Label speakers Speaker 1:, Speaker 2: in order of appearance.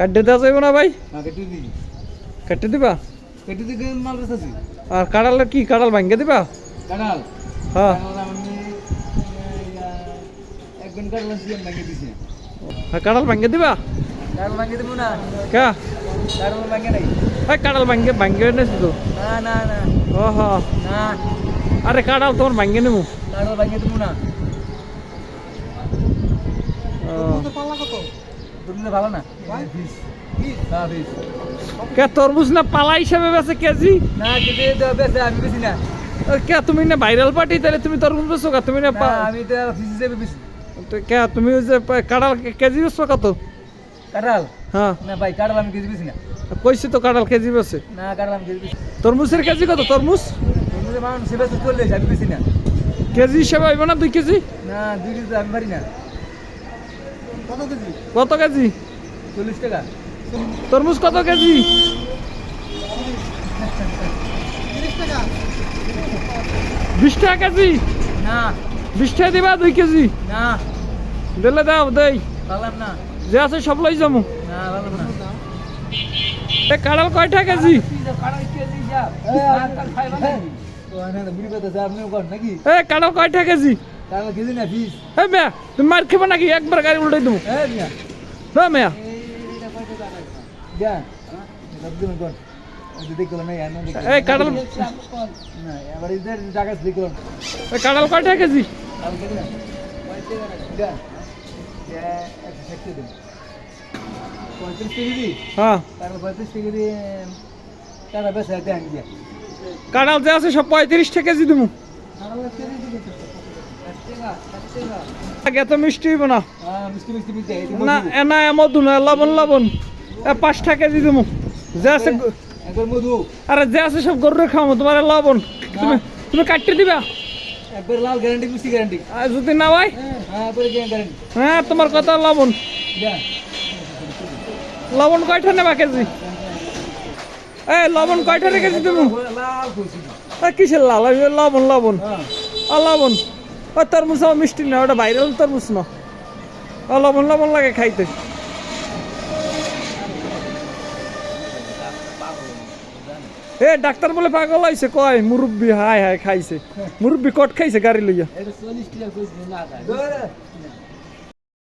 Speaker 1: কাটতে দেওয়া যাবে না ভাই?
Speaker 2: না কেটে দিই
Speaker 1: কাটতে দিবা?
Speaker 2: কেটে দিকে মাল বেচাছি
Speaker 1: আর কাড়ালে কি কাড়াল ভাঙ্গে দিবা?
Speaker 2: কাঁঠাল
Speaker 1: হ্যাঁ।
Speaker 2: কাঁঠাল আমি এক ঘণ্টা কাঁঠাল সিএম লাগিয়ে দিছি।
Speaker 1: হ্যাঁ, কাড়াল ভাঙ্গে দিবা?
Speaker 2: দেবো না।
Speaker 1: কা?
Speaker 2: লাগিয়ে নাই।
Speaker 1: এই কাড়াল ভাঙ্গে ভাঙ্গে এনেছি তো।
Speaker 2: না না না।
Speaker 1: ও হ
Speaker 2: না।
Speaker 1: আরে কাড়াল তোমার ভাঙ্গে নেব
Speaker 2: কাঁঠাল লাগিয়ে দেবো না। পাল্লা কত? ভালো না?
Speaker 1: কে তরমুজ না পালা হিসাবে বেছে কেজি?
Speaker 2: না দেওয়া বেশি আমি বেশি না।
Speaker 1: কে তুমি না ভাইরাল পার্টি তাহলে তুমি তরমুজ বেছো কা? তুমি না
Speaker 2: আমি তো ফিস হিসেবে বেশি
Speaker 1: তো কে তুমি ওই যে পা- কেজি বেছো কত
Speaker 2: কাঁঠাল
Speaker 1: হ্যাঁ।
Speaker 2: না ভাই কাঁঠাল আমি কেজি বেশি না।
Speaker 1: কইছি তো কাড়াল কেজি বেছে
Speaker 2: না কাঁঠাল আমি কেজি বেশি
Speaker 1: তরমুজের কেজি কত তরমুজ?
Speaker 2: এমনিতে মানুষ সেবা চল্লিশ আমি বেশি না।
Speaker 1: কেজি হিসাবে হইব না দুই কেজি?
Speaker 2: না দুই কেজি আমি পারি না। কত কেজি?
Speaker 1: কত
Speaker 2: চল্লিশ টাকা।
Speaker 1: তরমুজ কত কেজি? বিশ টাকা কেজি?
Speaker 2: না।
Speaker 1: বিশ টাকা দিবা দুই কেজি?
Speaker 2: না।
Speaker 1: দিলে দাও দেই।
Speaker 2: পারলাম না।
Speaker 1: যে আছে সব লই যাব
Speaker 2: না পারলাম না।
Speaker 1: এ কাড়াল কয়টা কেজি? কাড়াল কয়টা কেজি?
Speaker 2: কাঁঠাল
Speaker 1: এ মেয়া তুমি মার খেবে নাকি? একবার গাড়ি উল্টাই দেবো
Speaker 2: হ্যাঁ মিয়া।
Speaker 1: কাঁঠাল কয়টা কেজি? হ্যাঁ।
Speaker 2: দেন
Speaker 1: যে আছে সব পঁয়ত্রিশ টাকা কেজি দেবো এত মিষ্টি হইব না। না না লবণ লবণ। এ পাঁচ কেজি দেবো। যে আছে গ- আরে যে আছে সব গরুরে খাওয়াবো তোমার লবণ। তুমি তুমি কাটতে দিবা?
Speaker 2: একবার লাল গ্যারান্টি মিষ্টি গ্যারান্টি
Speaker 1: যদি না হয়?
Speaker 2: হ্যাঁ
Speaker 1: হ্যাঁ তোমার কথা লবণ। লবণ কয়টা নেবা কেজি? এ লবণ কয়টা রে কেজি দেবো? এ কিসের লাল? লবণ লবণ।
Speaker 2: হ্যাঁ।
Speaker 1: লবণ। ও তরমুজ মিষ্টি না, ওটা ভাইরাল তরমুজ না। ও লবণ লবণ লাগে খাইতে। এ, ডাক্তার বলে পাগল হয়েছে কয়, মুরব্বি, হায় হায়, খাইছে। মুরব্বি কট খাইছে গাড়ি লইয়া।